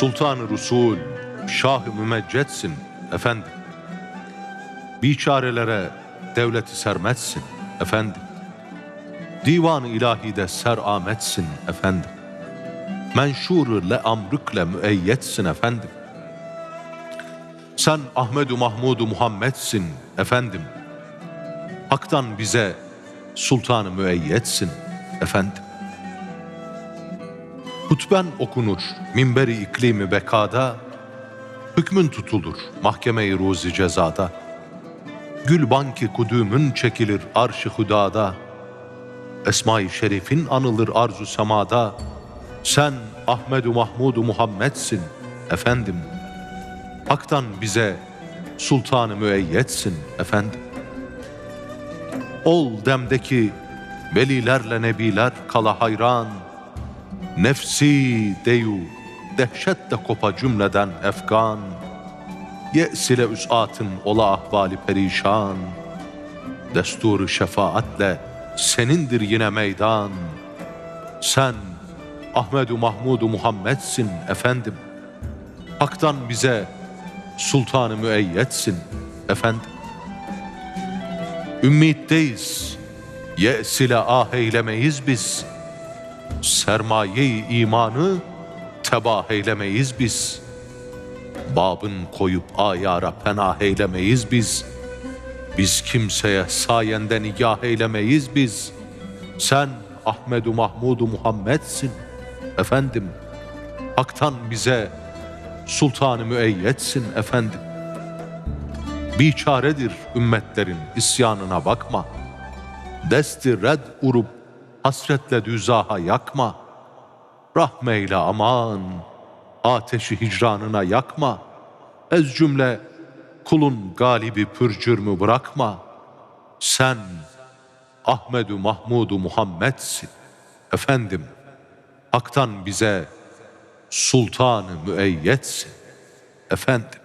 Sultan-ı Rusul, Şah-ı Mümeccetsin efendim. Biçarelere devleti sermetsin efendim. Divan-ı ilahide ser ametsin efendim. Menşur le amrükle müeyyetsin efendim. Sen Ahmedu Mahmudu Muhammed'sin efendim. Hak'tan bize sultanı müeyyetsin efendim. Hutben okunur minberi iklimi bekada, hükmün tutulur mahkeme-i ruzi cezada. Gül banki kudümün çekilir arş-ı hudada, Esma-i Şerif'in anılır arzu semada, sen Ahmedu Mahmudu Muhammed'sin efendim. Hak'tan bize sultanı müeyyetsin efendim. Ol demdeki velilerle nebiler kala hayran, Nefsi deyu dehşetle kopa cümleden efgan, Ye'sile üsatın ola ahvali perişan, Desturu şefaatle senindir yine meydan. Sen Ahmedu Mahmudu Muhammed'sin efendim. Hak'tan bize sultanı müeyyetsin efendim. Ümmitteyiz, ye'sile ah eylemeyiz biz. Sermaye-i imanı tebah eylemeyiz biz. Babın koyup ayara penah eylemeyiz biz. Biz kimseye sayende nigah eylemeyiz biz. Sen Ahmedu Mahmudu Muhammed'sin efendim. Hak'tan bize sultanı müeyyetsin efendim. Biçaredir ümmetlerin isyanına bakma. Desti red urup hasretle düzaha yakma. Rahmeyle aman, ateşi hicranına yakma. Ez cümle kulun galibi pürcürmü bırakma. Sen Ahmedu Mahmudu Muhammed'sin. Efendim, Hak'tan bize sultanı müeyyetsin. Efendim,